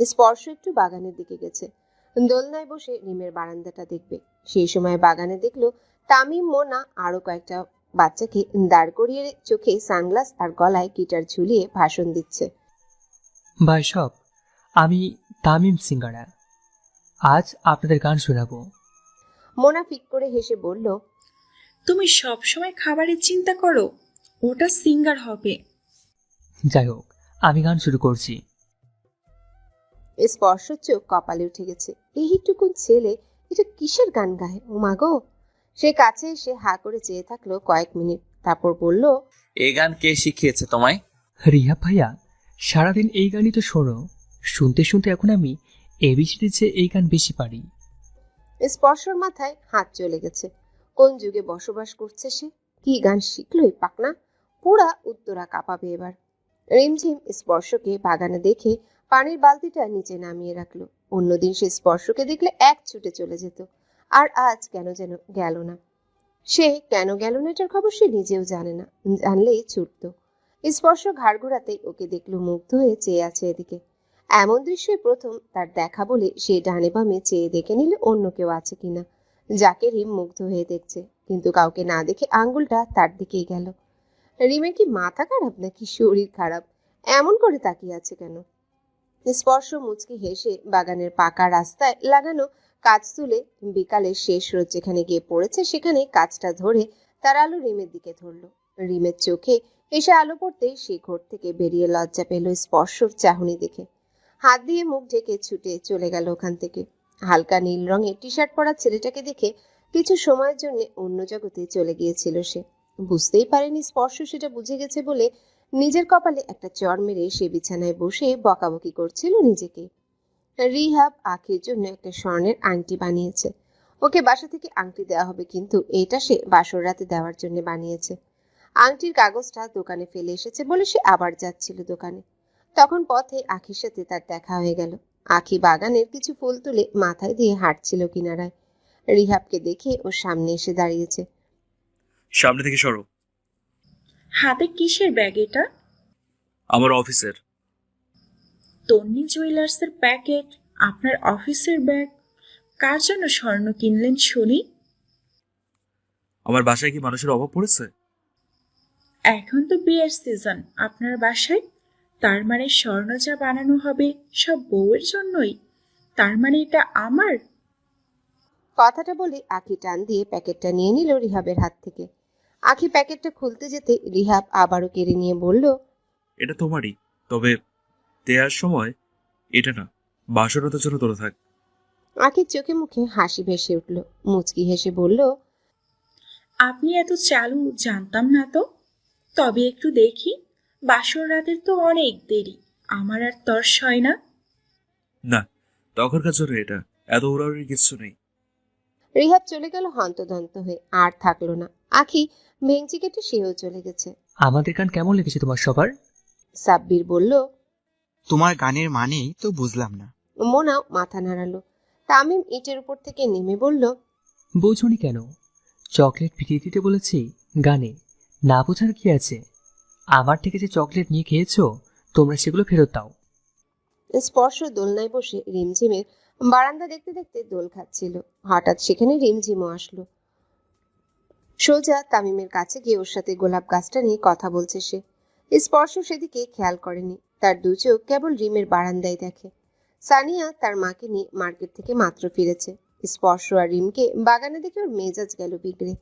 স্পর্শ একটু বাগানের দিকে গেছে। দোলনায় বসে রিমের বারান্দাটা দেখবে। সেই সময় বাগানে দেখল তামিম মোনা আরও কয়েকটা বাচ্চাকে দাঁড় করিয়ে চোখে সানগ্লাস আর গলায় গিটার ঝুলিয়ে ভাষণ দিচ্ছে। বাই সব আমি তামিম সিঙ্গারা। আজ আপনাদের গান শোনাবো। মোনা ফিক করে হেসে বলল তুমি সব সময় খাবারের চিন্তা করো ওটা সিঙ্গার হবে। যাই হোক আমি গান শুরু করছি। স্পর্শ চোখ কপালে উঠে গেছে। এইটুকুন ছেলে এটা কিসের গান গায়? ও মাগো সে কাছে এসে হা করে চেয়ে থাকল কয়েক মিনিট। তারপর বলল এই গান কে শিখিয়েছে তোমায়? রিয়া ভাইয়া সারাদিন এই গানই তো শোনো। শুনতে শুনতে এখন আমি এবিসিডির চেয়ে এই গান বেশি পারি। স্পর্শর মাথায় হাত চলে গেছে। কোন যুগে বসবাস করছে সে? কি গান শিখলোই পাকনা? পুরা উত্তরা কাঁপাবে এবার। রিমঝিম স্পর্শকে বাগানে দেখে পানির বালতিটা নিচে নামিয়ে রাখল। অন্যদিন সে স্পর্শকে দেখলে এক ছুটে চলে যেত। আর আজ কেন যেন গেল না। সে কেন গেল না এটার খবর সে নিজেও জানে না, জানলেই ছুটত। স্পর্শ ঘাড় ঘোরাতেই ওকে দেখল মুগ্ধ হয়ে চেয়ে আছে এদিকে। এমন দৃশ্যে প্রথম তার দেখা বলে সে ডানে বামে চেয়ে দেখে নিলে অন্য কেউ আছে কিনা। যাকে রিম মুগ্ধ হয়ে দেখছে, কিন্তু কাউকে না দেখে আঙ্গুলটা তার দিকেই গেল। রিমের কি মাথা খারাপ নাকি শরীর খারাপ? এমন করে তাকিয়ে আছে কেন? স্পর্শ মুচকি হেসে বাগানের পাকা রাস্তায় লাগানো কাজ তুলে বিকালের শেষ রোদ যেখানে গিয়ে পড়েছে সেখানে কাজটা ধরে তার আলো রিমের দিকে ধরলো। রিমের চোখে এসে আলো পড়তেই সে ঘর থেকে বেরিয়ে লজ্জা পেল স্পর্শর চাহনি দেখে। হাত দিয়ে মুখ ঢেকে ছুটে চলে গেল ওখান থেকে। হালকা নীল রঙের টি শার্ট পরা ছেলেটাকে দেখে কিছু সময়ের জন্য অন্য জগতে চলে গিয়েছিল সে। বুঝতেই পারেনি স্পর্শ, সেটা বুঝে গেছে বলে নিজের কপালে একটা চর মেরে সে বিছানায় বসে বকাবকি করছিল নিজেকে। রিহাব আখির জন্য একটা স্বর্ণের আংটি বানিয়েছে। ওকে বাসা থেকে আংটি দেওয়া হবে, কিন্তু এটা সে বাসর রাতে দেওয়ার জন্য বানিয়েছে। আংটির কাগজটা দোকানে ফেলে এসেছে বলে সে আবার যাচ্ছিল দোকানে। তখন পথে আখির সাথে তার দেখা হয়ে গেল। আখি বাগানের কিছু ফুল তুলে মাথায় দিয়ে হাঁটছিল কিনারায়। রিহাবকে দেখে ওর সামনে এসে দাঁড়িয়েছে। সামনে থেকে সরো। হাতে কিসের ব্যাগ এটা? আমার অফিসের। তন্নি জুয়েলার্সের প্যাকেট আপনার অফিসের ব্যাগ। কার জন্য স্বর্ণ কিনলেন শুনি? আমার বাসায় কি মানুষের অভাব পড়েছে? এখন তো বিয়ের সিজন আপনার বাসায়? তার মানে স্বর্ণ যা বানানো হবে সব বউয়ের জন্যই। তার মানে এটা আমার? কথাটা বলে আখি টান দিয়ে প্যাকেটটা নিয়ে নিল রিহাবের হাত থেকে। আখি প্যাকেটটা খুলতে যেতে রিহাব আবারও কেড়ে নিয়ে বলল এটা তোমারই তবে দেওয়ার সময় এটা না বাসরতার জন্য তোরা থাক। আখির চোখে মুখে হাসি ভেসে উঠল। মুচকি হেসে বলল আপনি এত চালু জানতাম না তো। তবে একটু দেখি বাসর রাতের তো অনেক দেরি আমার আর তর্স হয় না। না তখনকার জন্য এটা এত উড়াউড়ির কিছু নেই। রিহাব চলে গেল হন্তদন্ত হয়ে আর থাকল না। আখি ভেঙচি কেটে সেও চলে গেছে। আমাদের গান কেমন লেগেছে তোমার সবার? সাব্বির বলল তোমার গানের মানে তো বুঝলাম না। মোনাও মাথা নাড়ালো। তামিম ইটের উপর থেকে নেমে বলল বোঝনি কেন? চকলেট ফিরিয়ে দিতে বলেছি গানে। না বোঝার কি আছে? আমার থেকে যে চকলেট নিয়ে খেয়েছো তোমরা সেগুলো ফেরত দাও। স্পর্শ দোলনায় বসে রিমঝিমের বারান্দা দেখতে দেখতে দোল খাচ্ছিল। হঠাৎ সেখানে রিমঝিমও আসলো। সোজা তামিমের কাছে গিয়ে ওর সাথে গোলাপ গাছটা নিয়ে কথা বলছে সে। স্পর্শ সেদিকে খেয়াল করেনি। তার দু চোখ কেবল রিমের বারান্দায় দেখে। সানিয়া তার মাকে নিয়ে মার্কেট থেকে মাত্র ফিরেছে। স্পর্শ আর রিমকে বাগানে দেখে ওর মেজাজ গেল বিগড়ে।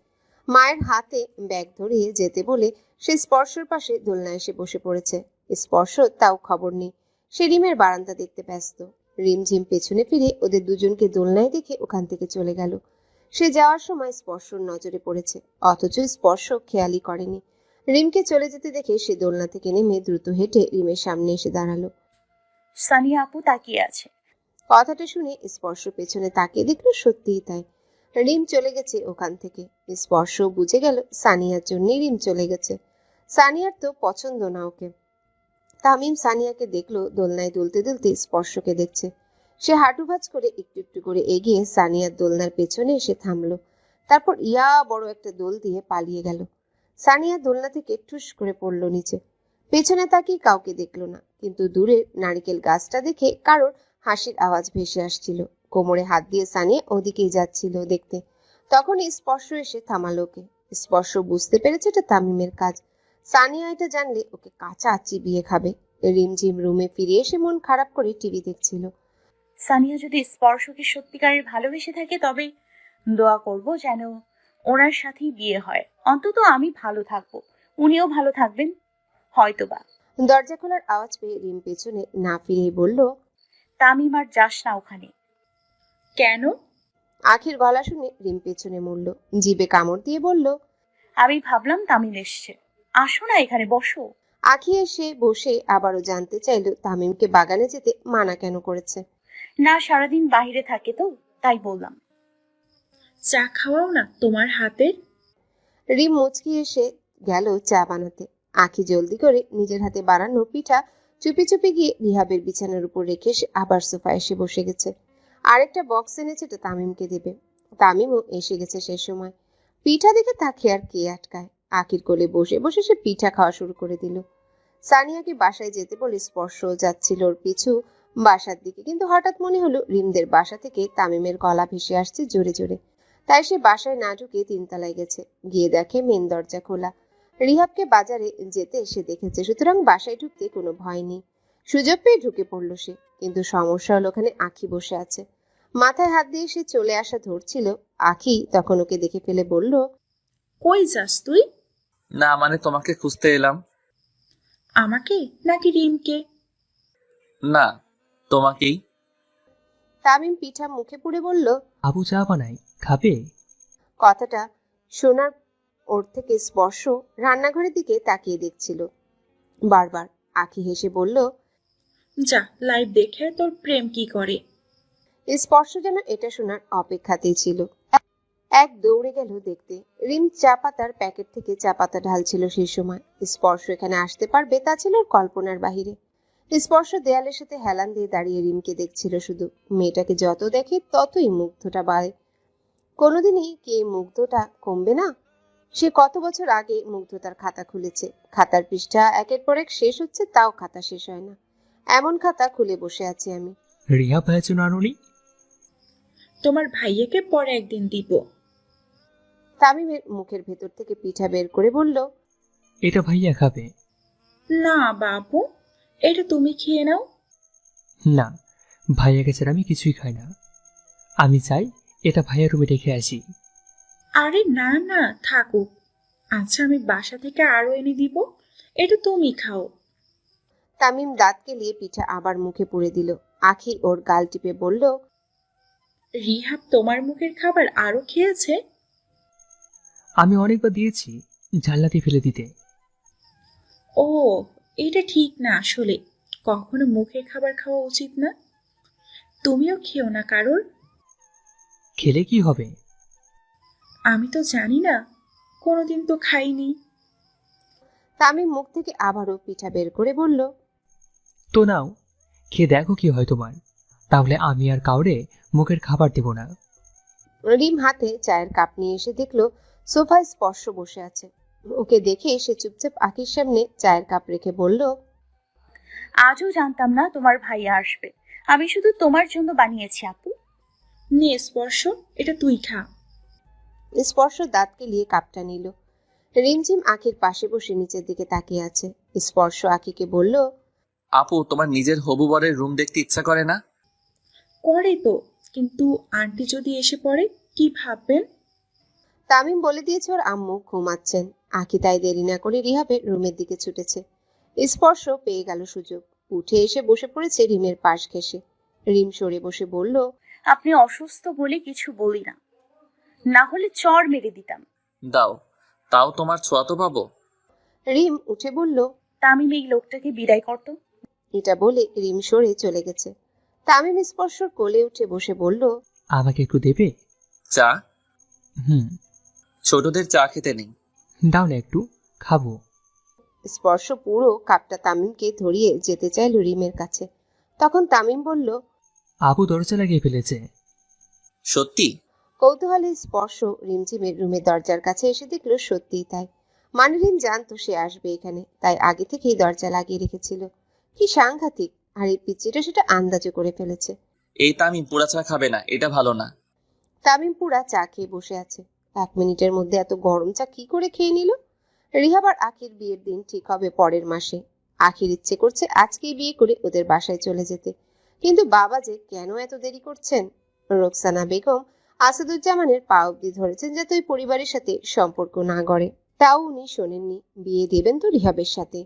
মায়ের হাতে ব্যাগ ধরিয়ে যেতে বলে সে স্পর্শর পাশে দোলনায় এসে বসে পড়েছে। স্পর্শ তাও খবর নেই। সে রিমের বারান্দা দেখতে ব্যস্ত। রিমঝিম পেছনে ফিরে ওদের দুজনকে দোলনায় দেখে ওখান থেকে চলে গেল। সে যাওয়ার সময় স্পর্শর নজরে পড়েছে অথচ স্পর্শ খেয়ালই করেনি। রিমকে চলে যেতে দেখে সে দোলনা থেকে নেমে দ্রুত হেঁটে রিমের সামনে এসে দাঁড়াল। সানিয়া আপু তাকিয়ে আছে। কথাটা শুনে স্পর্শ পেছনে তাকিয়ে দেখল সত্যিই তাই। রিম চলে গেছে ওখান থেকে। স্পর্শ বুঝে গেল সানিয়ার জন্যই রিম চলে গেছে। সানিয়ার তো পছন্দ না ওকে। তামিম সানিয়াকে দেখল দোলনায় দুলতে দুলতে স্পর্শকে দেখছে। সে হাঁটু ভাঁজ করে একটু একটু করে এগিয়ে সানিয়ার দোলনার পেছনে এসে থামলো। তারপর ইয়া বড় একটা দোল দিয়ে পালিয়ে গেল। সানিয়া দোলনা থেকে ঠুস করে পড়ল নিচে। পেছনে তাকিয়ে কাউকে দেখল না, কিন্তু দূরে নারিকেল গাছটা দেখে কারোর হাসির আওয়াজ ভেসে আসছিল। কোমরে হাত দিয়ে সানিয়া ওদিকেই যাচ্ছিল দেখতে। তখনই স্পর্শ এসে থামালো ওকে। স্পর্শ বুঝতে পেরেছে এটা তামিমের কাজ। সানিয়া এটা জানলে ওকে কাঁচা চিবিয়ে খাবে। রিমঝিম রুমে ফিরে এসে মন খারাপ করে টিভি দেখছিল। সানিয়া যদি স্পর্শকে সত্যিকারের ভালোবেসে থাকে তবে দোয়া করব যেন ওনার সাথেই বিয়ে হয়। অন্তত আমি ভালো থাকব। উনিও ভালো থাকবেন হয়তোবা। দরজা খোলার আওয়াজ পেয়ে রিম পেছনে না ফিরেই বলল তামিম আর যাস না ওখানে। কেন? আখির গলা শুনে রিম পেছনে মরল জিবে কামড় দিয়ে বলল আমি ভাবলাম তামিম এসছে। আসো না এখানে বসো। আখি এসে বসে আবারও জানতে চাইল তামিমকে বাগানে যেতে মানা কেন করেছে। না সারাদিন বাইরে থাকে তো তাই বললাম। চা খাওয়াও না তোমার হাতের রিম মুচকি এসে গেল চা বানাতে। আখি জলদি করে নিজের হাতে বানানো পিঠা চুপি চুপি গিয়ে রিহাবের বিছানার উপর রেখে এসে আবার সোফা এসে বসে গেছে। আরেকটা বক্স এনেছে এটা তামিমকে দেবে। তামিমও এসে গেছে সেই সময়। পিঠা দেখে তাকে আর কে আটকায়? আখির কোলে বসে বসে সে পিঠা খাওয়া শুরু করে দিল। সানিয়াকে বাসায় যেতে বলে স্পর্শ যাচ্ছিল ওর পিছু। বাসার দিকে। কিন্তু হঠাৎ মনে হলো রিমদের বাসা থেকে তামিমের গলা ভেসে আসছে জোরে জোরে। তাই সে বাসায় না ঢুকে তিনতলায় গেছে। গিয়ে দেখে মেন দরজা খোলা। রিহাবকে বাজারে যেতে সে দেখেছে সুতরাং বাসায় ঢুকতে কোনো ভয় নেই। সুযোগ পেয়ে ঢুকে পড়ল সে কিন্তু সমস্যা হলো ওখানে আখি বসে আছে। মাথায় হাত দিয়ে সে চলে আসা ধরছিল। আখি তখন ওকে দেখে ফেলে বলল কই যাস তুই? না মানে তোমাকে খুঁজতে এলাম। আমাকে নাকি রিমকে? না তোমাকেই? তামিম পিঠা মুখে পুড়ে বলল আবু চা বানাই খাবে? কথাটা শোনার ওর থেকে স্পর্শ রান্নাঘরের দিকে তাকিয়ে দেখছিল। বারবার আখি হেসে বলল যা লাইভ দেখে তোর প্রেম কি করে? স্পর্শ যেন এটা শোনার অপেক্ষাতেই ছিল। এক দৌড়ে গেল দেখতে। রিম চা পাতার প্যাকেট থেকে চা পাতা ঢালছিল সেই সময়। স্পর্শ এখানে আসতে পারবে তা ছিল কল্পনার বাহিরে। স্পর্শ দেয়ালের সাথে হেলান দিয়ে দাঁড়িয়ে রিমকে দেখছিল শুধু। মেয়েটাকে যত দেখে ততই মুগ্ধটা বাড়ে। কোনোদিনই কে মুগ্ধটা কমবে না? সে কত বছর আগে মুগ্ধতার খাতা খুলেছে। খাতার পৃষ্ঠা একের পর এক শেষ হচ্ছে তাও খাতা শেষ হয় না। এমন খাতা খুলে বসে আছি আমি। রিহা জন্য আনুনি তোমার ভাইয়াকে পরে একদিন দিব। তামিমের মুখের ভেতর থেকে পিঠা বের করে বলল এটা ভাইয়া খাবে। না বাবু। এটা তুমি খেয়ে নাও? না ভাইয়া ছাড়া আমি কিছুই খাই না। আমি চাই এটা ভাইয়া রুমে রেখে আসি। আরে না না থাকুক। আচ্ছা আমি বাসা থেকে আরও এনে দিব। এটা তুমি খাও। তামিম দাঁত কেলিয়ে পিঠা আবার মুখে পুড়ে দিল। আখি ওর গাল টিপে বলল রিহাব তোমার মুখের খাবার আরও খেয়েছে? আমি অনেকবার দিয়েছি জানলা দিয়ে ফেলে দিতে। ও এটা ঠিক না আসলে। কখনো মুখের খাবার খাওয়া উচিত না। তুমিও খেও না কারোর। খেলে কি হবে? আমি তো জানি না। কোনোদিন তো খাইনি। তামিম মুখ থেকে আবারও পিঠা বের করে বলল তো নাও খেয়ে দেখো কি হয় তোমার। তাহলে আমি আর কাউরে মুখের খাবার দেব না। রিম হাতে চায়ের কাপ নিয়ে এসে দেখল সোফায় স্পর্শ বসে আছে। ওকে দেখে সে চুপচাপ আখির সামনে চায়ের কাপ রেখে বলল আজও জানতাম না তোমার ভাইয়া আসবে। আমি শুধু তোমার জন্য বানিয়েছি আপু। নে স্পর্শ এটা তুই খা। স্পর্শ দাঁত কেলিয়ে কাপটা নিল। রিমঝিম আখির পাশে বসে নিচের দিকে তাকিয়ে আছে। স্পর্শ আখিকে বলল আপু তোমার নিজের হবু বরের রুম দেখতে ইচ্ছা করে না? করে তো কিন্তু আন্টি যদি এসে পড়ে কি ভাববেন? তামিম বলে দিয়েছে ওর আম্মু ঘুমাচ্ছেন। আখি তাই দেরি না করে রিহাবের রুমের দিকে ছুটেছে। স্পর্শ পেয়ে গেল সুযোগ। উঠে এসে বসে পড়েছে রিমের পাশ ঘেসে রিম সরে বসে বলল আপনি অসুস্থ বলে কিছু বলি না। না হলে চর মেরে দিতাম। দাও তাও তোমার ছোঁয়া তো পাবো? রিম উঠে বলল তামিম এই লোকটাকে বিদায় করতো। এটা বলে রিম সরে চলে গেছে। তামিম স্পর্শর কোলে উঠে বসে বলল আমাকে একটু দেবে? চা? হুম। ছোটদের চা খেতে নেই। দাও না একটু খাব। স্পর্শ পুরো কাপটা তামিমকে ধরিয়ে যেতে চাইল রিমের কাছে। তখন তামিম বলল আবু দরজা লাগিয়ে ফেলেছে। সত্যি? কৌতূহলে স্পর্শ রিমঝিমের রুমের দরজার কাছে এসে দেখল সত্যিই তাই। মানে রিম জানতো সে আসবে এখানে তাই আগে থেকেই দরজা লাগিয়ে রেখেছিল। কি সাংঘাতিক আর এই পিচ্চিটা সেটা আন্দাজে করে ফেলেছে। এই তামিম পুরা চা খাবে না এটা ভালো না। তামিম পুরা চা খেয়ে বসে আছে। এক মিনিটের মধ্যে এত গরম চা কি করে খেয়ে নিল? রিহাব আর আখির বিয়ের দিন ঠিক হবে পরের মাসে। আখির ইচ্ছে করছে আজকেই বিয়ে করে ওদের বাসায় চলে যেতে। কিন্তু বাবা যে কেন এত দেরি করছেন? রোকসানা বেগম আসাদুজ্জামানের পা অব্দি ধরেছেন যাতে ওই পরিবারের সাথে সম্পর্ক না গড়ে। তাও উনি শোনেননি। বিয়ে দেবেন তো রিহাবের সাথে।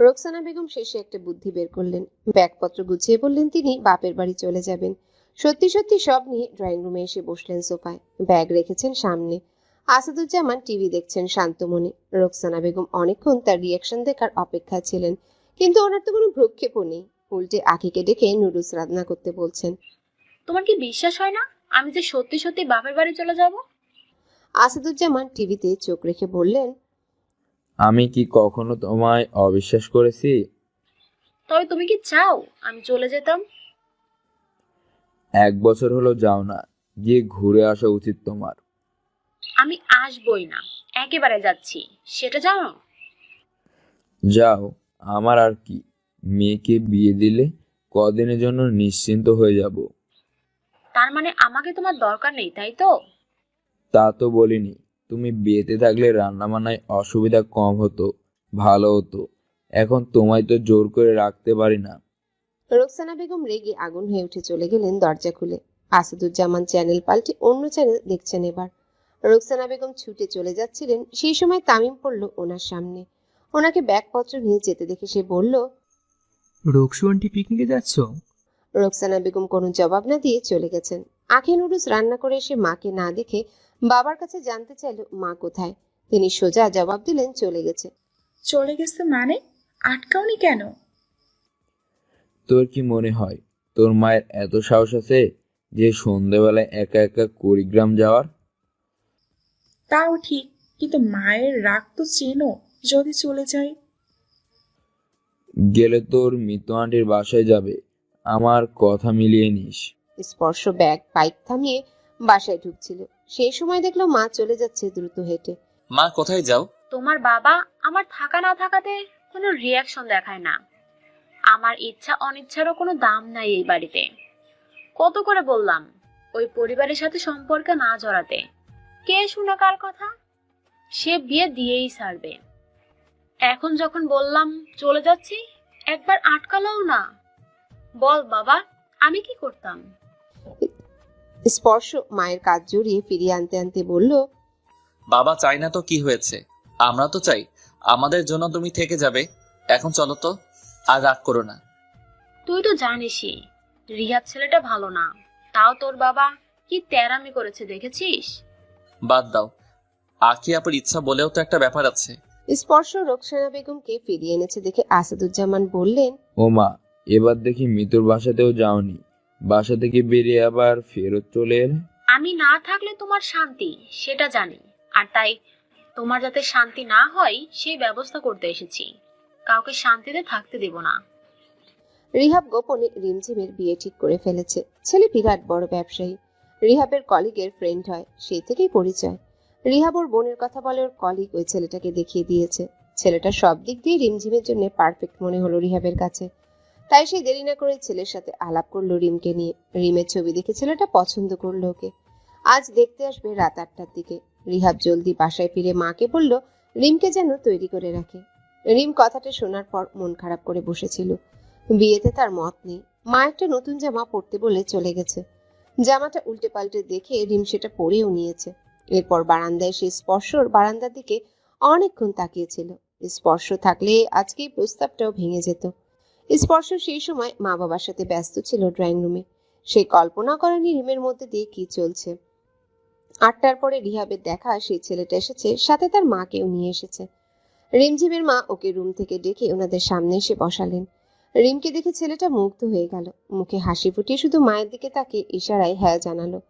রোকসানা বেগম শেষে একটা বুদ্ধি বের করলেন। ব্যাগপত্র গুছিয়ে বললেন তিনি বাপের বাড়ি চলে যাবেন। সত্যি সত্যি সব নিয়ে ড্রয়িং রুমে এসে বসলেন সোফায়। ব্যাগ রেখেছেন সামনে। আসাদুজ্জামান টিভি দেখছেন শান্তমনে রোকসানা বেগম অনেকক্ষণ তার রিয়াকশন দেখার অপেক্ষা ছিলেন। কিন্তু ওনার তো কোনো ভ্রুক্ষেপও নেই। উল্টে আখিকে ডেকে নুডলস রান্না করতে বলছেন। তোমার কি বিশ্বাস হয় না? আমি যে সত্যি সত্যি বাপের বাড়ি চলে যাব? আসাদুজ্জামান টিভিতে চোখ রেখে বললেন আমি কি কখনো তোমায় অবিশ্বাস করেছি? তবে তুমি কি চাও আমি চলে যেতাম? এক বছর হলো যাও না গিয়ে ঘুরে আসা উচিত তোমার। আমি আসবই না একেবারে যাচ্ছি সেটা জানো? যাও আমার আর কি মেয়েকে বিয়ে দিলে কদিনের জন্য নিশ্চিন্ত হয়ে যাব। তার মানে আমাকে তোমার দরকার নেই তাই তো? তা তো বলিনি তুমি বিয়েতে থাকলে রান্নাবান্নায় অসুবিধা কম হতো ভালো হতো এখন তোমায় তো জোর করে রাখতে পারি না। রোকসানা বেগম রেগে আগুন হয়ে উঠে চলে গেলেন দরজা খুলে। আসাদুজ্জামান চ্যানেল পাল্টে অন্য চ্যানেল দেখছেন এবার। রোকসানা বেগম ছুটে চলে যাচ্ছিলেন সেই সময় তামিম পড়ল ওনার সামনে। ওনাকে ব্যাগপত্র নিয়ে যেতে দেখে সে বলল রোকসু আন্টি পিকনিকে যাচ্ছ? রোকসানা বেগম কোনো জবাব না দিয়ে চলে গেছেন। আখি নুডলস রান্না করে এসে মাকে না দেখে বাবার কাছে জানতে চাইল মা কোথায়। তিনি সোজা জবাব দিলেন চলে গেছে। চলে গেছে মানে? আটকাওনি কেন? তোর কি মনে হয়? তোর মায়ের এত সাহস আছে যে সন্ধেবেলায় একা একা কুড়িগ্রাম যাওয়ার? তাও ঠিক কিন্তু মায়ের রাগ তো চেনো যদি চলে যায়। গেলে তোর মৃত আন্টির বাসায় যাবে আমার কথা মিলিয়ে নিস। স্পর্শ ব্যাগ বাইক থামিয়ে বাসায় ঢুকছিল। সেই সময় দেখল মা চলে যাচ্ছে দ্রুত হেঁটে। মা কোথায় যাও? তোমার বাবা আমার থাকা না থাকাতে কোনো রিয়াকশন দেখায় না। আমার ইচ্ছা অনিচ্ছারও কোনো দাম নাই এই বাড়িতে। কত করে বললাম ওই পরিবারের সাথে সম্পর্ক না জড়াতে। কে শুনে কার কথা? সে বিয়ে দিয়েই ছাড়বে এখন যখন বললাম চলে যাচ্ছি একবার আটকালাও না। বল বাবা আমি কি করতাম? স্পর্শ মায়ের কাজ জড়িয়ে ফিরিয়ে আনতে আনতে বলল বাবা চাই না তো কি হয়েছে। আমরা তো চাই আমাদের জন্য তুমি থেকে যাবে। এখন চলো তো। আর রাগ করো না। তুই তো জানিসই রিহাব ছেলেটা ভালো না। তাও তোর বাবা কি তেরামি করেছে দেখেছিস? বাদ দাও। আকি আপুর ইচ্ছা বলেও তো একটা ব্যাপার আছে। স্পর্শ রোকসানা বেগমকে ফিরিয়ে এনেছে দেখে আসাদুজ্জামান বললেন ও মা এবার দেখি মিতুর বাসাতেও যাওনি। বাসা থেকে বেরিয়ে আবার ফেরত চলে এলে? আমি না থাকলে তোমার শান্তি সেটা জানি। আর তাই তোমার যাতে শান্তি না হয় সেই ব্যবস্থা করতে এসেছি। কাউকে শান্তিতে থাকতে দেব না। রিহাব গোপনে রিমঝিমের বিয়ে ঠিক করে ফেলেছে। ছেলে বিরাট বড় ব্যবসায়ী। রিহাবের কলিগের ফ্রেন্ড হয়, সেই থেকেই পরিচয়। রিহাব ওর বোনের কথা বলে ওর কলিগ ওই ছেলেটাকে দেখিয়ে দিয়েছে। ছেলেটা সব দিক দিয়ে রিমঝিমের জন্য পারফেক্ট মনে হলো রিহাবের কাছে। তাই সে দেরি না করে ছেলের সাথে আলাপ করল রিমকে নিয়ে। রিমের ছবি দেখে ছেলেটা পছন্দ করল ওকে। আজ দেখতে আসবে রাত আটটার দিকে। রিহাব জলদি বাসায় ফিরে মাকে বলল, রিমকে যেন তৈরি করে রাখে। রিম কথাটা শোনার পর মন খারাপ করে বসেছিল। বিয়েতে তার মত নেই। মা একটা নতুন জামা পরতে বলে চলে গেছে। জামাটা উল্টে পাল্টে দেখে রিম সেটা পরেও নিয়েছে। এরপর বারান্দায় সে স্পর্শর বারান্দার দিকে অনেকক্ষণ তাকিয়েছিল। স্পর্শ থাকলে আজকে প্রস্তাবটাও ভেঙে যেত। স্পর্শ সেই সময় মা বাবার সাথে ব্যস্ত ছিল ড্রয়িং রুমে। সে কল্পনা করেনি রিমের মধ্যে দিয়ে কি চলছে। আটটার পরে রিহাবের দেখা সেই ছেলেটা এসেছে, সাথে তার মাকেও নিয়ে এসেছে। রিমঝিমের মা ওকে রুম থেকে ডেকে ওনাদের সামনে এসে বসালেন। রিমকে দেখে ছেলেটা মুগ্ধ হয়ে গেল। মুখে হাসি ফুটিয়ে শুধু মায়ের দিকে তাকে ইশারায় হ্যাঁ জানালো।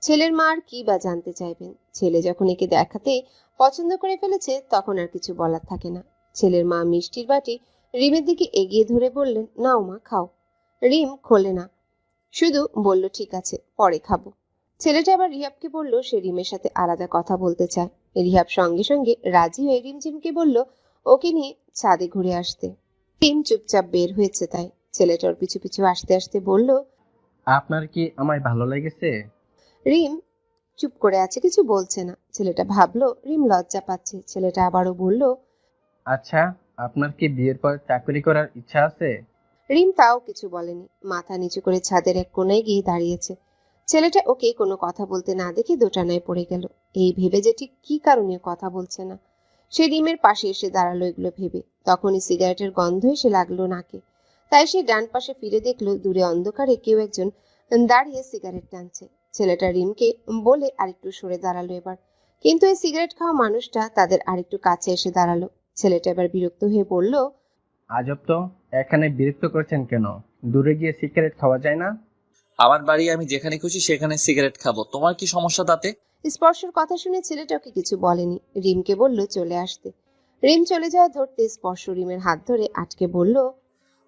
ছেলের মা আর কি বা জানতে চাইবেন? ছেলে যখন একে দেখাতে পছন্দ করে ফেলেছে, তখন আর কিছু বলার থাকে না। ছেলের মা মিষ্টির বাটি রিমের দিকে এগিয়ে ধরে বললেন, নাও মা, খাও। রিম খোলে না। শুধু বলল, ঠিক আছে, পরে খাব। ছেলেটা আবার রিহাবকে বলল, সে রিমের সাথে আলাদা কথা বলতে চায়। রিহাব সঙ্গে সঙ্গে রাজি হয়ে রিমঝিমকে বলল ওকে নিয়ে ছাদে ঘুরে আসতে। রিম চুপচাপ বের হয়েছে তাই। ছেলেটার পিছু পিছু আসতে আসতে বলল আপনার কি আমায় ভালো লেগেছে? রিম চুপ করে আছে কিছু বলছে না। ছেলেটা ভাবলো রিম লজ্জা পাচ্ছে। ছেলেটা আবারও বলল আচ্ছা আপনার কি বিয়ের পর চাকরি করার ইচ্ছা আছে? রিম তাও কিছু বলেনি। মাথা নিচু করে ছাদের এক কোনায় গিয়ে দাঁড়িয়েছে। ছেলেটা ওকে কোনো কথা বলতে না দেখে দোটানায় পড়ে গেল। এই ভেবে যে ঠিক কি কারণে কথা বলছে না। সে রিমের পাশে এসে দাঁড়াল এগুলো ভেবে। তখনই সিগারেটের গন্ধ এসে লাগল নাকে। তাই সে ডান পাশে ফিরে দেখল দূরে অন্ধকারে কেউ একজন দাঁড়িয়ে সিগারেট টানছে। ছেলেটা রিমকে বলে আরেকটু সরে দাঁড়াল এবার। কিন্তু এই সিগারেট খাওয়া মানুষটা তাদের আরেকটু কাছে এসে দাঁড়াল। ছেলেটা এবার বিরক্ত হয়ে বলল, আজব তো, এখানে বিরক্ত করছেন কেন? দূরে গিয়ে সিগারেট খাওয়া যায় না? আমার বাড়ি আমি যেখানে খুশি সেখানে সিগারেট খাব। তোমার কি সমস্যা তাতে? স্পর্শের কথা শুনে ছেলেটাকে কিছু বলেনি। রিমকে বলল চলে আসতে। রিম চলে যাওয়া ধরতে স্পর্শ রিমের হাত ধরে আটকে বলল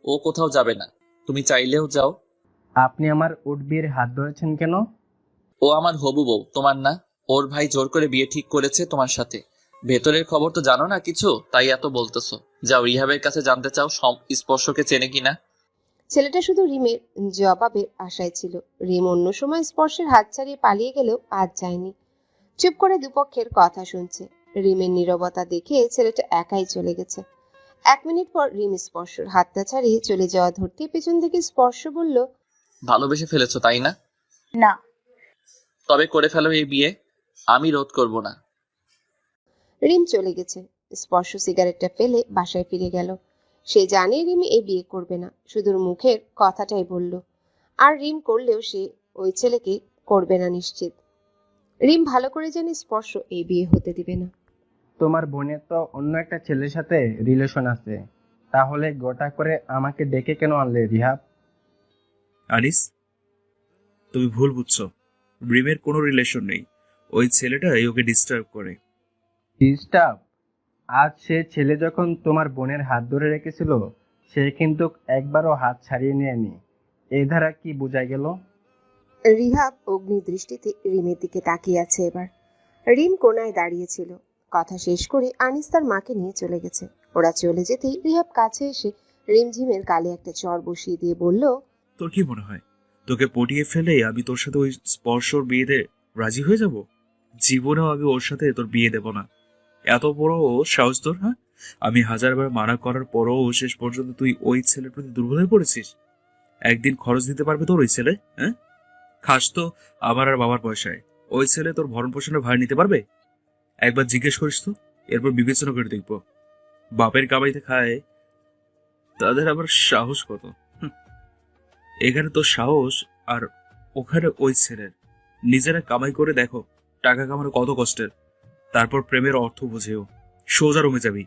ও কোথাও যাবে না। তুমি চাইলেও যাও। আপনি আমার উট বিয়ের হাত ধরেছেন কেন? ও আমার হবু বউ তোমার না। ওর ভাই জোর করে বিয়ে ঠিক করেছে তোমার সাথে। ভেতরের খবর তো জানো না কিছু? তাই এত বলতেছো। যাও রিহাবের কাছে জানতে চাও স্পর্শকে চেনে কিনা? ছেলেটা শুধু রিমের জবাবের আশায় ছিল। রিম অন্য সময় স্পর্শের হাত ছাড়িয়ে পালিয়ে গেলেও আজ যায়নি। চুপ করে দুপক্ষের কথা শুনছে। রিমের নীরবতা দেখে ছেলেটা একাই চলে গেছে। এক মিনিট পর রিম স্পর্শর হাতটা ছাড়িয়ে চলে যাওয়া ধরতে পেছন থেকে স্পর্শ বলল ভালোবেসে ফেলেছো তাই না? না। তবে করে ফেলো এই বিয়ে। আমি রোধ করব না। রিম চলে গেছে। স্পর্শ সিগারেটটা ফেলে বাসায় ফিরে গেল। সে জানে রিম এই বিয়ে করবে না। শুধু মুখের কথাটাই বলল। আর রিম করলেও সে ওই ছেলেকে করবে না নিশ্চিত। রিম ভালো করে জানে স্পর্শ এই বিয়ে হতে দিবে না। তোমার বোনের তো অন্য একটা ছেলের সাথে রিলেশন আছে। তাহলে গোটা করে আমাকে ডেকে কেন আনলে রিহাব? আনিস তুমি ভুল বুঝছ। রিমের কোনো রিলেশন নেই। ওই ছেলেটাই ওকে ডিস্টার্ব করে। ডিস্টার্ব আজ সে ছেলে যখন তোমার বোনের হাত ধরে রেখেছিল সে কিন্তু একবারও হাত ছাড়িয়ে নেয়নি। এই ধারা কি বোঝা গেল? রিহাব অগ্নি দৃষ্টিতে রিমের দিকে তাকিয়ে আছে এবার। রিম কোনায় দাঁড়িয়েছিল কথা শেষ করে আনিস তার মাকে নিয়ে চলে গেছে। ওরা চলে যেতেই রিহাব কাছে এসে রিমঝিমের গালে একটা চর বসিয়ে দিয়ে বলল তোর কি মনে হয়? তোকে পটিয়ে ফেলে আমি তোর সাথে ওই স্পর্শর বিয়েতে রাজি হয়ে যাব? জীবনেও আমি ওর সাথে তোর বিয়ে দেব না। এত বড় সাহস তোর হ্যাঁ? আমি হাজারবার মানা করার পরও শেষ পর্যন্ত তুই ওই ছেলের প্রতি দুর্বল হয়ে পড়েছিস। একদিন খরচ দিতে পারবে তোর ওই ছেলে হ্যাঁ? খাস তো আমার আর বাবার পয়সায়। ওই ছেলে তোর ভরণ পোষণের ভার নিতে পারবে? একবার জিজ্ঞেস করিস তো, এরপর বিবেচনা করে দেখব। বাপের কামাইতে খায়, তাদের আবার সাহস কত। এখানে তো সাহস আর ওখানে ওই ছেলের। নিজেরা কামাই করে দেখো, টাকা কামানো কত কষ্টের। তারপর প্রেমের অর্থ বুঝেও সোজা রমে যাবি।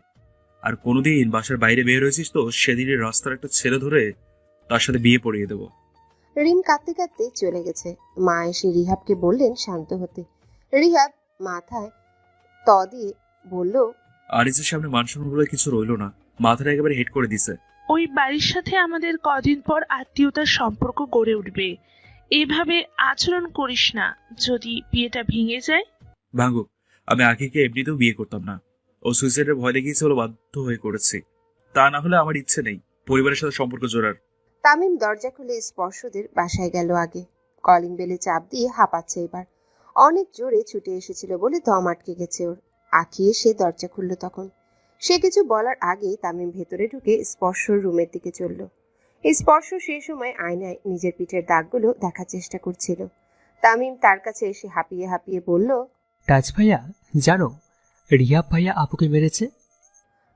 আর কোনোদিন বাসার বাইরে বের হয়েছিস তো সেদিনের রাস্তার একটা ছেলে ধরে তার সাথে বিয়ে পড়িয়ে দেবো। রিম কাঁদতে কাঁদতে চলে গেছে। মা এসে রিহাবকে বললেন শান্ত হতে। রিহাব মাথায় ত দিয়ে বলল আরিজের সামনে মানসম্মান বলে কিছু রইল না। মাথাটা একেবারে হেড করে দিছে। ওই বাড়ির সাথে আমাদের কদিন পর আত্মীয়তার সম্পর্ক গড়ে উঠবে। এভাবে আচরণ করিস না যদি বিয়েটা ভেঙে যায়। ভাঙ্গু আমি আখিকে এমনিতেও বিয়ে করতাম না। ও সুইসাইডের ভয় দেখিয়েছে বলে বাধ্য হয়ে করেছি। তা না হলে আমার ইচ্ছে নেই পরিবারের সাথে সম্পর্ক জোড়ার। তামিম দরজা খুলে স্পর্শদের বাসায় গেল আগে। কলিং বেলে চাপ দিয়ে হাঁপাচ্ছে এবার। অনেক জোরে ছুটে এসেছিল বলে দম আটকে গেছে ওর। আঁকি এসে দরজা খুলল তখন। সে কিছু বলার আগেই তামিম ভেতরে ঢুকে স্পর্শর রুমের দিকে চলল। স্পর্শ সেই সময় আয়নায় নিজের পিঠের দাগগুলো দেখার চেষ্টা করছিল। তামিম তার কাছে এসে হাঁপিয়ে হাঁপিয়ে বলল টাচ ভাইয়া জানো রিয়াব ভাইয়া আপুকে মেরেছে?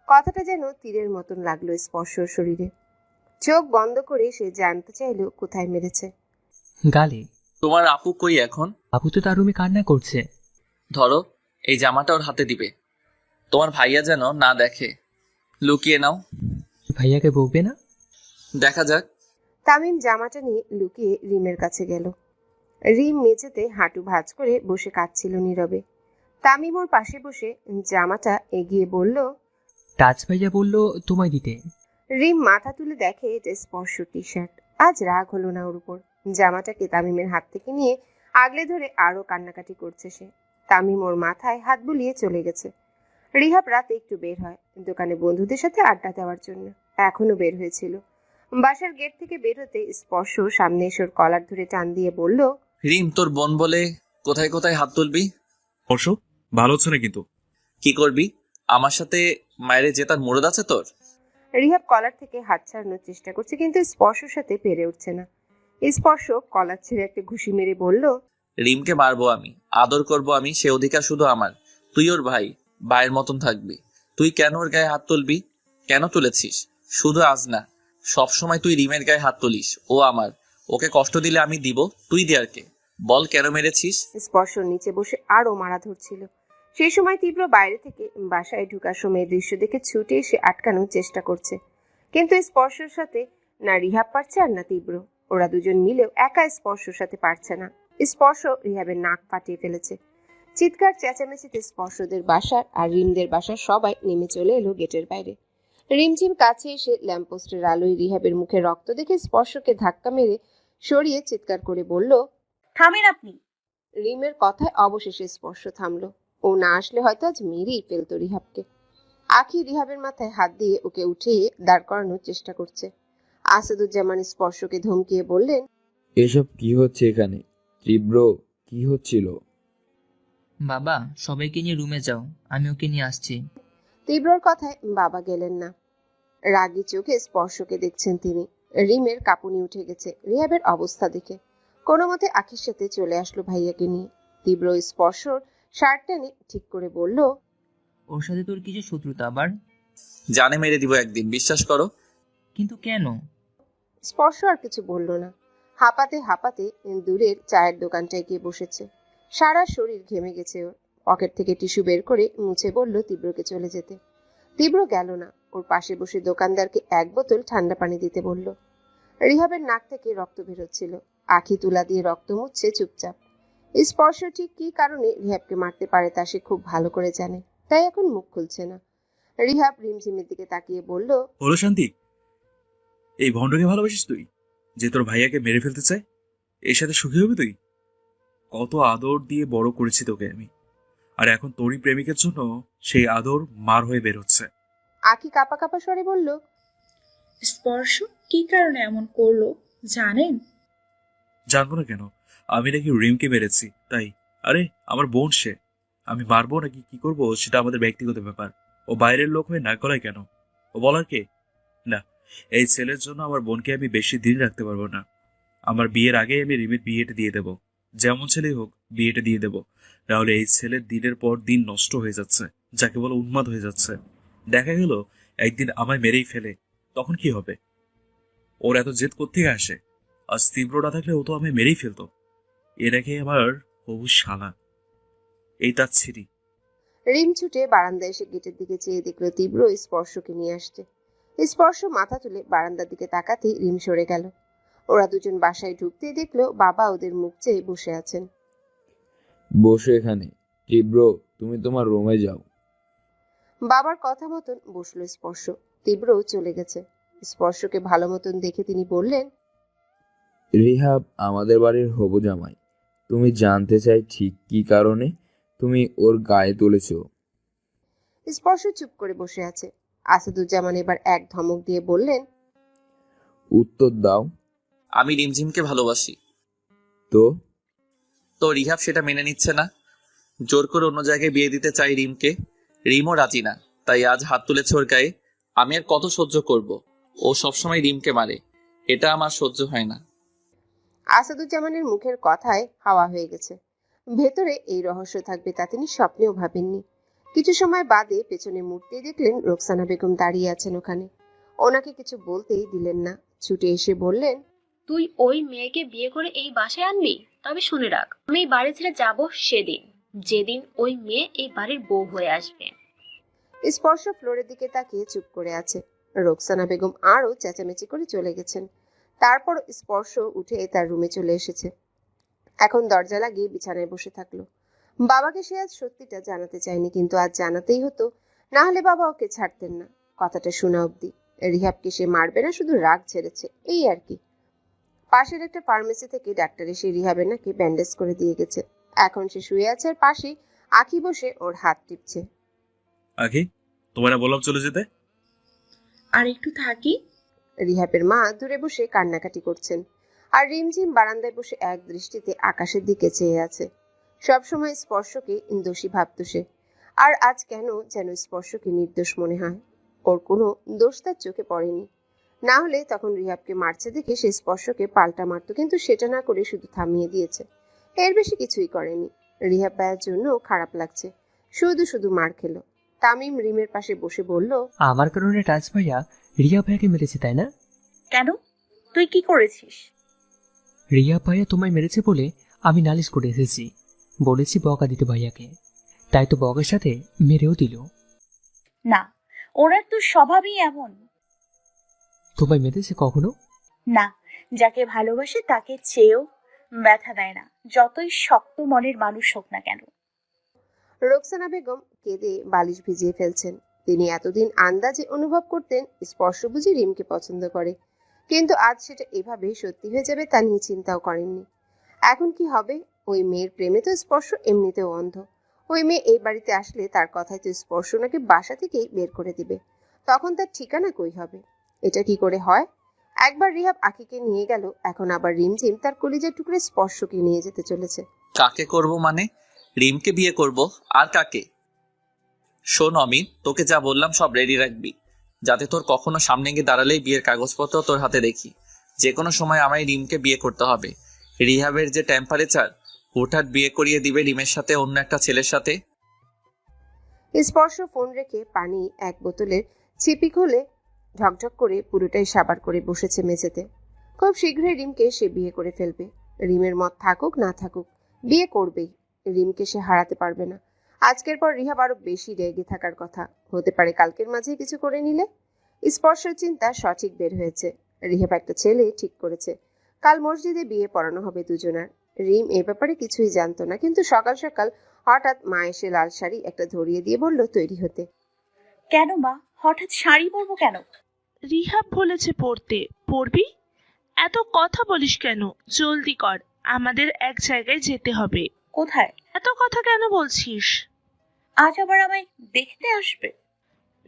কথাটা যেন তীরের মতন লাগল স্পর্শর শরীরে। চোখ বন্ধ করে সে জানতে চাইল কোথায় মেরেছে। গালে। তোমার আপু কই এখন? আপু তো তার রুমে কান্না করছে। ধরো এই জামাটা ওর হাতে দিবে। তোমার ভাইয়া যেন না দেখে। লুকিয়ে নাও। ভাইয়াকে বকবে না? দেখা যাক। তামিম জামাটা নিয়ে লুকিয়ে রিমের কাছে গেল। রিম মেঝেতে হাঁটু ভাঁজ করে বসে কাঁদছিল নীরবে। তামিম ওর পাশে বসে জামাটা এগিয়ে বলল টাচ ভাইয়া বলল তোমায় দিতে। রিম মাথা তুলে দেখে এটা স্পর্শ টি শার্ট আজ রাগ হলো না ওর উপর। জামাটাকে তামিমের হাত থেকে নিয়ে আগলে ধরে আরও কান্নাকাটি করছে সে। তামিম ওর মাথায় হাত বুলিয়ে চলে গেছে। রিহাব রাতে একটু বের হয় দোকানে বন্ধুদের সাথে আড্ডা দেওয়ার জন্য। এখনও বের হয়েছিল। বাসার গেট থেকে বের হতে স্পর্শ সামনে এসে ওর কলার ধরে টান দিয়ে বলল রিম তোর বোন বলে কোথায় কোথায় হাত তুলবি? স্পর্শ ভালো হচ্ছে না কিন্তু। কি করবি? আমার সাথে মায়েরে জেতার মুরদ আছে তোর? রিহাব কলার থেকে হাত ছাড়ানোর চেষ্টা করছে কিন্তু স্পর্শর সাথে পেরে উঠছে না। স্পর্শ কলার ছেড়ে একটা ঘুষি মেরে বলল রিমকে মারবো আমি আদর করব আমি সে অধিকার শুধু আমার। তুই ওর ভাই ভাইয়ের মতন থাকবি। তুই কেন ওর গায়ে হাত তুলবি? কেন তুলেছিস? শুধু আজ না সব সময় তুই রিমের গায়ে হাত তুলিস ও আমার। ওকে কষ্ট দিলে আমি দিব। তুই দেয়ারকে বল কেন মেরেছিস? স্পর্শ নিচে বসে আরও মারা ধরছিল। সেই সময় তীব্র বাইরে থেকে বাসায় ঢুকার সময় দৃশ্য দেখে ছুটে এসে আটকানোর চেষ্টা করছে। কিন্তু স্পর্শের সাথে না রিহাব পারছে আর না তীব্র। ওরা দুজন মিলেও একা স্পর্শের সাথে পারছে না। স্পর্শ রিহাবের নাক ফাটিয়ে ফেলেছে। চিৎকার, চেঁচামেচিতে স্পর্শদের বাসার আর রিমদের বাসার সবাই নেমে চলে এলো গেটের বাইরে। রিমঝিম কাছে এসে ল্যাম্পপোস্টের আলোয় রিহাবের মুখে রক্ত দেখে স্পর্শকে ধাক্কা মেরে সরিয়ে চিৎকার করে বলল থামেন আপনি। রিমের কথায় অবশেষে স্পর্শ থামলো। ও না আসলে হয়তো আজ মেরেই ফেলতো রিহাবকে। আখি রিহাবের মাথায় হাত দিয়ে ওকে উঠিয়ে দাঁড় করানোর চেষ্টা করছে। আসাদুজ্জামান স্পর্শকে ধমকিয়ে বললেন এসব কি হচ্ছে এখানে? তীব্র কি হচ্ছিল? বাবা সবাইকে নিয়ে রুমে যাও আমি ওকে নিয়ে আসছি। তীব্রর কথায় বাবা গেলেন না। রাগী চোখে স্পর্শকে দেখছেন তিনি। রিমের কাঁপুনি উঠে গেছে রিহাবের অবস্থা দেখে। কোনো মতে আখির সাথে চলে আসলো ভাইয়াকে নিয়ে। তীব্র স্পর্শর শার্ট টেনে ঠিক করে বলল ওর সাথে তোর কিছু শত্রুতা আবার? জানে মেরে দিব একদিন বিশ্বাস করো। কিন্তু কেন? স্পর্শ আর কিছু বলল না। হাঁপাতে হাঁপাতে দূরের চায়ের দোকানটায় গিয়ে বসেছে। সারা শরীর ঘেমে গেছে ওর। পকেট থেকে টিস্যু বের করে মুছে বলল তীব্রকে চলে যেতে। তীব্র গেল না। ওর পাশে বসে দোকানদারকে এক বোতল ঠান্ডা পানি দিতে বলল। রিহাবের নাক থেকে রক্ত বেরোচ্ছিল। আখি তুলা দিয়ে রক্ত মুছছে চুপচাপ। স্পর্শ ঠিক কী কারণে রিহাবকে মারতে পারে তা সে খুব ভালো করে জানে, তাই এখন মুখ খুলছে না। রিহাব রিমঝিমের দিকে তাকিয়ে বলল হলো শান্তি, এই ভণ্ডকে ভালোবাসিস তুই, যে তোর ভাইয়াকে মেরে ফেলতে চায়? এর সাথে সুখী হবে তুই? কত আদর দিয়ে বড় করেছি তোকে আমি। আর এখন তোরই প্রেমিকের জন্য সেই আদর মার হয়ে বের হচ্ছে। আখি কাপা কাপা স্বরে বলল স্পর্শ কি কারণে এমন করল জানেন? জানব না কেন? আমি নাকি রিমকে মেরেছি তাই। আরে আমার বোন সে। আমি মারবো নাকি কি করব সেটা আমাদের ব্যক্তিগত ব্যাপার। ও বাইরের লোক হয়ে না করায় কেন? ও বলার কে? না এই ছেলের জন্য আমার বোনকে আমি বেশি দিন রাখতে পারব না। আমার বিয়ের আগে আমি রিমের বিয়েটা দিয়ে দেব। যেমন ছেলেই হোক বিয়েটা দিয়ে দেব। তাহলে এই ছেলের দিনের পর দিন নষ্ট হয়ে যাচ্ছে যাকে বলে উন্মাদ হয়ে যাচ্ছে। দেখা গেল একদিন আমায় মেরেই ফেলে। তখন কি হবে? ওর এত জেদ কোথেকে আসে? আজ তীব্র না থাকলে ও তো আমায় মেরেই ফেলতো। এ নাকি আমার হবু শালা। এই তার ছিরি। রিম ছুটে বারান্দায় এসে গেটের দিকে চেয়ে দেখল তীব্র স্পর্শকে নিয়ে আসছে। স্পর্শ মাথা তুলে বারান্দার দিকে তাকাতেই রিম সরে গেল। ওরা দুজন বাসায় ঢুকতেই দেখল বাবা ওদের মুখ চেয়ে বসে আছেন। বসে এখানে। তীব্র তুমি তোমার রুমে যাও। বাবার কথা মতন বসল স্পর্শ। তীব্র চলে গেছে। স্পর্শকে ভালো মতন দেখে তিনি বললেন রিহাব আমাদের বাড়ির হবু জামাই তুমি জানতে চাই ঠিক কি কারণে তুমি ওর গায়ে তুলেছ? স্পর্শ চুপ করে বসে আছে। আসাদুজ্জামান এবার এক ধমক দিয়ে বললেন উত্তর দাও। আমি রিমঝিমকে ভালোবাসি। তো? তো রিহাব সেটা মেনে নিচ্ছে না। জোর করে অন্য জায়গায় বিয়ে দিতে চাই রিমকে। রিমও রাজি না তাই আজ হাত তুলেছে ওর গায়ে আমি আর কত সহ্য করব? ও সবসময় রিমকে মারে এটা আমার সহ্য হয় না। আসাদুজ্জামানের মুখের কথায় হাওয়া হয়ে গেছে। ভেতরে এই রহস্য থাকবে তা তিনি স্বপ্নেও ভাবেননি। কিছু সময় বাদে পেছনে মুড়তে দেখলেন রোকসানা বেগম দাঁড়িয়ে আছেন ওখানে। ওনাকে কিছু বলতেই দিলেন না ছুটে এসে বললেন তুই ওই মেয়েকে বিয়ে করে এই বাসায় আনবি? তবে শুনে রাখ আমি এই বাড়ি ছেড়ে যাব সেদিন। যেদিন ওই মেয়ে এই বাড়ির বউ হয়ে আসবে। স্পর্শ ফ্লোরের দিকে তাকিয়ে চুপ করে আছে। রোকসানা বেগম আরও চেঁচামেচি করে চলে গেছেন। তারপর স্পর্শ উঠে তার রুমে চলে এসেছে। এখন দরজা লাগিয়ে বিছানায় বসে থাকল। বাবাকে সে আজ সত্যিটা জানাতে চায়নি, কিন্তু আজ জানাতেই হতো, না হলে বাবা ওকে ছাড়তেন না। কথাটা শোনা অবধি। রিহাবকে সে মারবে না, শুধু রাগ ছেড়েছে, এই আর কি। পাশের একটা ফার্মেসি থেকে ডাক্তার এসে রিহাবের নাকি ব্যান্ডেজ করে দিয়ে গেছে। এখন সে শুয়ে আছে আর পাশেই আখি বসে ওর হাত টিপছে। আগে তোমার না বললাম চলে যেতে? আর একটু থাকি? রিহাবের মা দূরে বসে কান্নাকাটি করছেন আর রিমঝিম বারান্দায় বসে এক দৃষ্টিতে আকাশের দিকে চেয়ে আছে। সবসময় স্পর্শকে দোষী ভাবত সে। আর আজ কেন যেন স্পর্শকে নির্দোষ মনে হয়? ওর কোনো দোষ তার চোখে পড়েনি। না হলে তখন রিহাবকে মারছে দেখে সে স্পর্শকে পাল্টা মারতো কিন্তু সেটা না করে শুধু থামিয়ে দিয়েছে। এর বেশি কিছুই করেনি। রিহাব ভাইয়ের জন্য খারাপ লাগছে। শুধু শুধু মার খেলো। তামিম রিমের পাশে বসে বলল আমার কারণে রাজ ভাইয়া? রিয়া ভাইয়াকে মেরেছে তাই না? কেন? তুই কি করেছিস? রিয়া ভাইয়া তোমায় মেরেছে বলে আমি নালিশ করে এসেছি। বলেছি বকা দিতে ভাইয়াকে। তাই তো বকের সাথে মেরেও দিল। না ওরা তো স্বভাবই এমন। তোমায় মেরেছে কখনো? না যাকে ভালোবাসে তাকে চেয়েও ব্যথা দেয় না, যতই শক্ত মনের মানুষ হোক না কেন। রোকসানা বেগম কেঁদে বালিশ ভিজিয়ে ফেলছেন। তিনি এতদিন আন্দাজে অনুভব করতেন স্পর্শ বুঝি রিমকে পছন্দ করে। কিন্তু আজ সেটা এভাবে সত্যি হয়ে যাবে তা নিয়ে চিন্তাও করেননি। এখন কি হবে? ওই মেয়ের প্রেমে তো স্পর্শ এমনিতেও অন্ধ। ওই মেয়ে এই বাড়িতে আসলে তার কথায় তো স্পর্শ ওনাকে বাসা থেকেই বের করে দিবে। তখন তার ঠিকানা কই হবে? এটা কি করে হয়? একবার রিহাব আখিকে নিয়ে গেল এখন আবার রিমঝিম তার কলিজার টুকরে স্পর্শকে নিয়ে যেতে চলেছে। কাকে করব মানে? রিমকে বিয়ে করব আর কাকে? শোন অমিত তোকে যা বললাম সব রেডি রাখবি। যাতে তোর কখনো সামনে গিয়ে দাঁড়ালেই বিয়ের কাগজপত্র তোর হাতে দেখি। যে কোনো সময় আমায় রিমকে বিয়ে করতে হবে। রিহাবের যে টেম্পারেচার হুটহাট বিয়ে করিয়ে দিবে রিমের সাথে অন্য একটা ছেলের সাথে? স্পর্শ ফোন রেখে পানি এক বোতলের ছিপি খুলে ঢকঢক করে পুরোটাই সাবার করে বসেছে মেঝেতে। খুব শীঘ্রই রিমকে সে বিয়ে করে ফেলবে। রিমের মত থাকুক, না থাকুক, বিয়ে করবেই। রিমকে সে হারাতে পারবে না। আজকের পর রিহাব আরও বেশি রেগে থাকার কথা। হতে পারে কালকের মাঝে কিছু করে নিলে। স্পর্শের চিন্তা সঠিক বের হয়েছে। রিহাব একটা ছেলে ঠিক করেছে। কাল মসজিদে বিয়ে পড়ানো হবে দুজনার। রিম এ ব্যাপারে কিছুই জানতো না, কিন্তু সকাল সকাল হঠাৎ মা এসে লাল শাড়ি একটা ধরিয়ে দিয়ে বলল, তৈরি হতে। কেন মা? হঠাৎ শাড়ি পরবো কেন? রিহাব বলেছে পড়তে। পড়বি? এত কথা বলিস কেন? জলদি কর আমাদের এক জায়গায় যেতে হবে। কোথায়? এত কথা কেন বলছিস? আজ আবার আমায় দেখতে আসবে?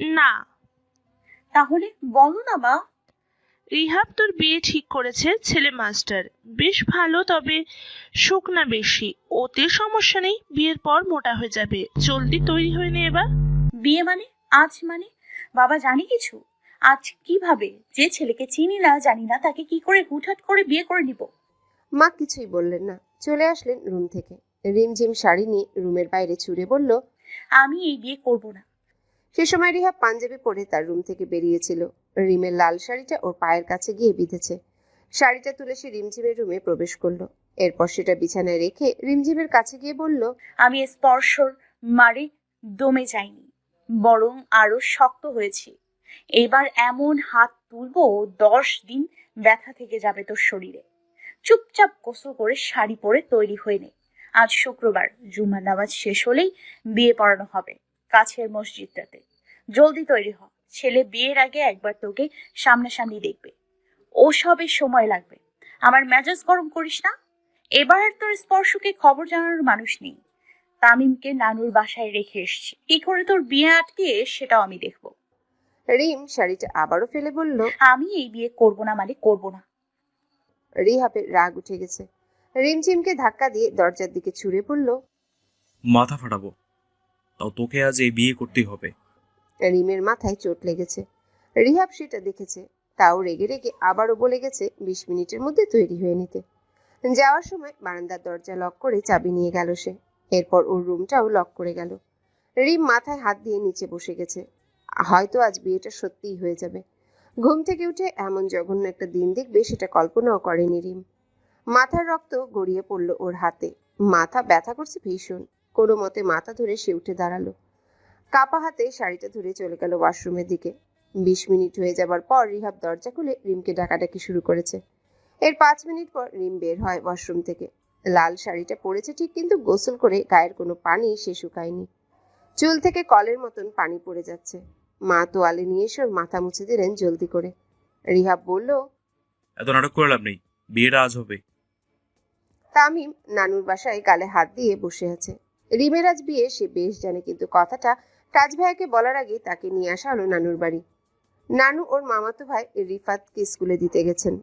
না। তাহলে বলো না মা। রিহাব তোর বিয়ে ঠিক করেছে ছেলে মাস্টার। বেশ ভালো তবে শুকনা বেশি। ওতে সমস্যা নেই বিয়ের পর মোটা হয়ে যাবে। জলদি তৈরি হয়ে নে এবার। বিয়ে মানে? আজ মানে? বাবা জানি কিছু? আজ কীভাবে যে ছেলেকে চিনি না জানি না তাকে কি করে হুটহাট করে বিয়ে করে নিব? মা কিছুই বললেন না। চলে আসলেন রুম থেকে। রিমঝিম শাড়ি নিয়ে রুমের বাইরে ছুড়ে বলল আমি এই বিয়ে করব না। সে সময় রিহা পাঞ্জাবি পরে তার রুম থেকে বেরিয়েছিল। রিমের লাল শাড়িটা ওর পায়ের কাছে গিয়ে বিঁধেছে। শাড়িটা তুলে সে রিমঝিমের রুমে প্রবেশ করল। এরপর সেটা বিছানায় রেখে রিমঝিমের কাছে গিয়ে বলল আমি স্পর্শর মারে দমে যাইনি বরং আরও শক্ত হয়েছি। এবার এমন হাত তুলবো, দশ দিন ব্যথা থেকে যাবে তোর শরীরে। চুপচাপ গোসল করে শাড়ি পরে তৈরি হয়ে নে। আজ শুক্রবার, জুমার নামাজ শেষ হলেই বিয়ে পড়ানো হবে কাছের মসজিদটাতে। জলদি তৈরি হ, ছেলে বিয়ের আগে একবার তোকে সামনাসামনি দেখবে। ও সবে সময় লাগবে। আমার মেজাজ গরম করিস না। এবার আর তোর স্পর্শকে খবর জানানোর মানুষ নেই। তামিমকে নানুর বাসায় রেখে এসছি। কি করে তোর বিয়ে আটকে সেটাও আমি দেখব। রিম শাড়িটা আবারও ফেলে বলল আমি এই বিয়ে করব না মানে করব না। রিহাবের রাগ উঠে গেছে। রিমঝিমকে ধাক্কা দিয়ে দরজার দিকে ছুড়ে পড়ল মাথা ফাটাবো। তাও তোকে আজ এই বিয়ে করতেই হবে। রিমের মাথায় চোট লেগেছে। রিহাব সেটা দেখেছে তাও রেগে রেগে আবারও বলে গেছে বিশ মিনিটের মধ্যে তৈরি হয়ে নিতে। যাওয়ার সময় বারান্দার দরজা লক করে চাবি নিয়ে গেল সে। এরপর ওর রুমটাও লক করে গেল। রিম মাথায় হাত দিয়ে নিচে বসে গেছে। হয়তো আজ বিয়েটা সত্যিই হয়ে যাবে। ঘুম থেকে উঠে এমন জঘন্য একটা দিন দেখবে সেটা কল্পনাও করেনি রিম। মাথার রক্ত গড়িয়ে পড়ল ওর হাতে। মাথা ব্যথা করছে ভীষণ। কোনো মতে মাথা ধরে সে উঠে দাঁড়াল। কাপা হাতে শাড়িটা ধরে চলে গেল ওয়াশরুমের দিকে। বিশ মিনিট হয়ে যাবার পর রিহাব দরজা খুলে রিমকে ডাকাডাকি শুরু করেছে। এর পাঁচ মিনিট পর রিম বের হয় ওয়াশরুম থেকে। লাল শাড়িটা পরেছে ঠিক কিন্তু গোসল করে গায়ের কোনো পানি সে শুকায়নি। চুল থেকে কলের মতন পানি পড়ে যাচ্ছে। মা তোয়ালে নিয়ে এসে ওর মাথা মুছে দিলেন জলদি করে। রিহাব বলল এত নাটক করে লাভ নেই বিয়েটা আজ হবে। তামিম নানুর বাসায় গালে হাত দিয়ে বসে আছে। রিমের আজ বিয়ে সে বেশ জানে কিন্তু কথাটা তাজ ভাইয়াকে বলার আগে তাকে নিয়ে আসা হলো নানুর বাড়ি। নানু ওর মামাতো ভাই রিফাতকে স্কুলে দিতে গেছেন।